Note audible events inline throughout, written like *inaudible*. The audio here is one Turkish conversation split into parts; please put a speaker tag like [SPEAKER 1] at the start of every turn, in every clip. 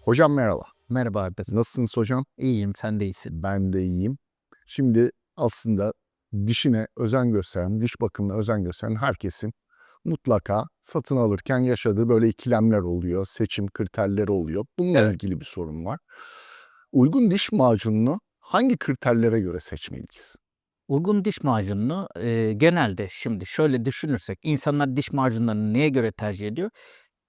[SPEAKER 1] Hocam merhaba.
[SPEAKER 2] Merhaba Arda.
[SPEAKER 1] Nasılsınız hocam?
[SPEAKER 2] İyiyim, sen de iyisin.
[SPEAKER 1] Ben de iyiyim. Şimdi aslında dişine özen gösteren, diş bakımına özen gösteren herkesin mutlaka satın alırken yaşadığı böyle ikilemler oluyor, seçim kriterleri oluyor. Bununla
[SPEAKER 2] Evet.
[SPEAKER 1] ilgili bir sorun var. Uygun diş macununu hangi kriterlere göre seçmeliyiz?
[SPEAKER 2] Uygun diş macununu e, genelde şimdi şöyle düşünürsek insanlar diş macunlarını neye göre tercih ediyor?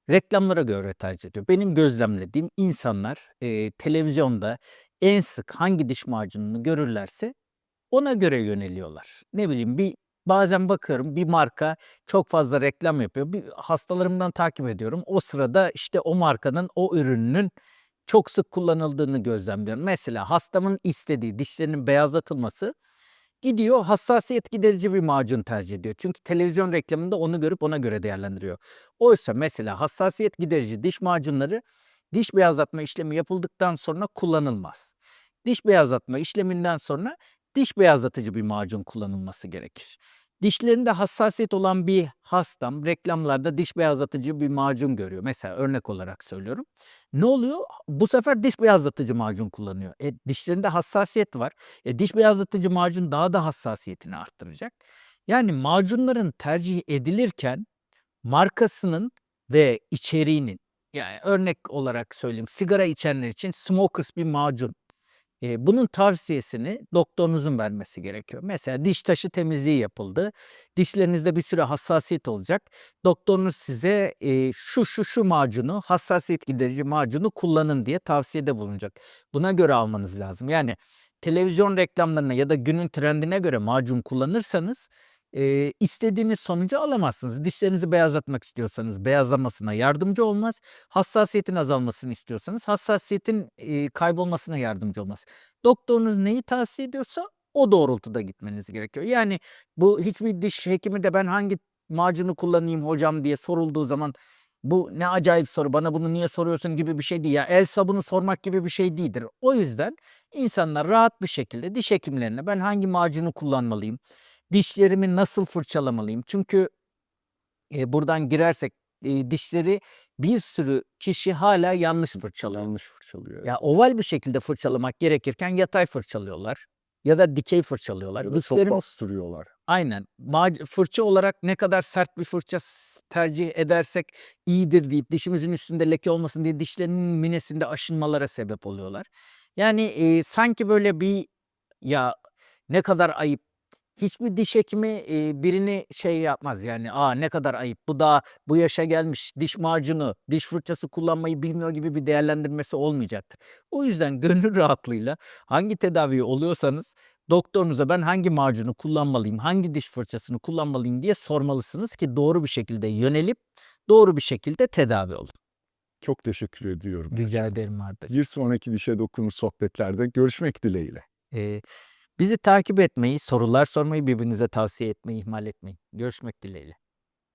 [SPEAKER 2] Reklamlara göre tercih ediyor. Benim gözlemlediğim insanlar e, televizyonda en sık hangi diş macununu görürlerse ona göre yöneliyorlar. Ne bileyim bir bazen bakıyorum bir marka çok fazla reklam yapıyor. Bir hastalarımdan takip ediyorum. O sırada işte o markanın o ürününün çok sık kullanıldığını gözlemliyorum. Mesela hastamın istediği dişlerinin beyazlatılması gidiyor hassasiyet giderici bir macun tercih ediyor. Çünkü televizyon reklamında onu görüp ona göre değerlendiriyor. Oysa mesela hassasiyet giderici diş macunları diş beyazlatma işlemi yapıldıktan sonra kullanılmaz. Diş beyazlatma işleminden sonra diş beyazlatıcı bir macun kullanılması gerekir. Dişlerinde hassasiyet olan bir hastam reklamlarda diş beyazlatıcı bir macun görüyor. Mesela örnek olarak söylüyorum. Ne oluyor? Bu sefer diş beyazlatıcı macun kullanıyor. E, dişlerinde hassasiyet var. E, diş beyazlatıcı macun daha da hassasiyetini arttıracak. Yani macunların tercih edilirken markasının ve içeriğinin yani örnek olarak söyleyeyim sigara içenler için smokers bir macun. Bunun tavsiyesini doktorunuzun vermesi gerekiyor. Mesela diş taşı temizliği yapıldı. Dişlerinizde bir süre hassasiyet olacak. Doktorunuz size e, şu şu şu macunu, hassasiyet giderici macunu kullanın diye tavsiyede bulunacak. Buna göre almanız lazım. Yani televizyon reklamlarına ya da günün trendine göre macun kullanırsanız e, istediğiniz sonucu alamazsınız. Dişlerinizi beyazlatmak istiyorsanız beyazlamasına yardımcı olmaz. Hassasiyetin azalmasını istiyorsanız hassasiyetin e, kaybolmasına yardımcı olmaz. Doktorunuz neyi tavsiye ediyorsa o doğrultuda gitmeniz gerekiyor. Yani bu hiçbir diş hekimi de ben hangi macunu kullanayım hocam diye sorulduğu zaman bu ne acayip soru bana bunu niye soruyorsun gibi bir şey değil. Ya el sabunu sormak gibi bir şey değildir. O yüzden insanlar rahat bir şekilde diş hekimlerine ben hangi macunu kullanmalıyım? Dişlerimi nasıl fırçalamalıyım? Çünkü e, buradan girersek e, dişleri bir sürü kişi hala yanlış fırçalıyor.
[SPEAKER 1] Yanlış fırçalıyor.
[SPEAKER 2] Ya oval bir şekilde fırçalamak gerekirken yatay fırçalıyorlar ya da dikey fırçalıyorlar.
[SPEAKER 1] Ya da çok
[SPEAKER 2] Dişlerim
[SPEAKER 1] bastırıyorlar.
[SPEAKER 2] aynen fırça olarak ne kadar sert bir fırça tercih edersek iyidir deyip dişimizin üstünde leke olmasın diye dişlerinin minesinde aşınmalara sebep oluyorlar. Yani e, sanki böyle bir ya ne kadar ayıp Hiçbir diş hekimi e, birini şey yapmaz yani aa ne kadar ayıp bu da bu yaşa gelmiş diş macunu diş fırçası kullanmayı bilmiyor gibi bir değerlendirmesi olmayacaktır. O yüzden gönül *laughs* rahatlığıyla hangi tedavi oluyorsanız doktorunuza ben hangi macunu kullanmalıyım hangi diş fırçasını kullanmalıyım diye sormalısınız ki doğru bir şekilde yönelip doğru bir şekilde tedavi olun.
[SPEAKER 1] Çok teşekkür ediyorum.
[SPEAKER 2] Rica ederim Arda'cığım.
[SPEAKER 1] Bir sonraki dişe dokunur sohbetlerde görüşmek dileğiyle.
[SPEAKER 2] Ee, bizi takip etmeyi, sorular sormayı, birbirinize tavsiye etmeyi ihmal etmeyin. Görüşmek dileğiyle.